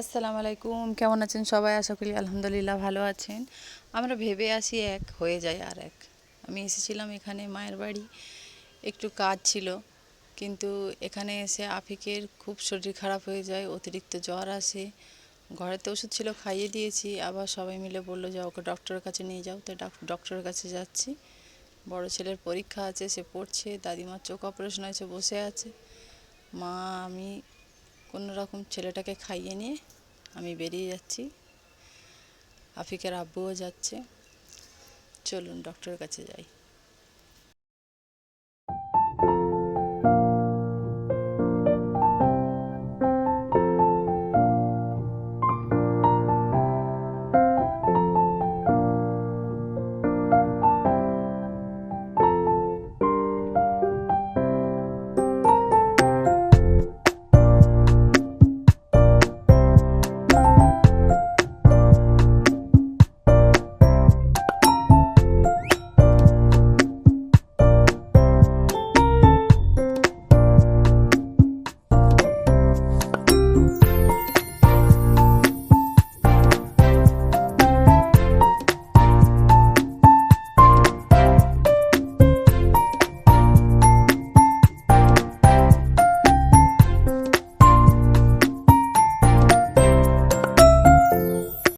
আসসালামু আলাইকুম, কেমন আছেন সবাই? আশা করি আলহামদুলিল্লাহ ভালো আছেন। আমরা ভেবে আসি এক হয়ে যায় আর এক। আমি এসেছিলাম এখানে মায়ের বাড়ি, একটু কাজ ছিল। কিন্তু এখানে এসে আফিকের খুব শরীর খারাপ হয়ে যায়, অতিরিক্ত জ্বর আসে। ঘরেতে ওষুধ ছিল, খাইয়ে দিয়েছি। আবার সবাই মিলে বলল যে ওকে ডক্টরের কাছে নিয়ে যাও। তো ডক্টরের কাছে যাচ্ছি। বড় ছেলের পরীক্ষা আছে, সে পড়ছে। দাদিমার চোখ অপারেশন হয়েছে, বসে আছে। মা, আমি কোনো রকম ছেলেটাকে খাইয়ে নিয়ে আমি বেরিয়ে যাচ্ছি। আফিকের আব্বুও যাচ্ছে। চলুন ডক্টরের কাছে যাই।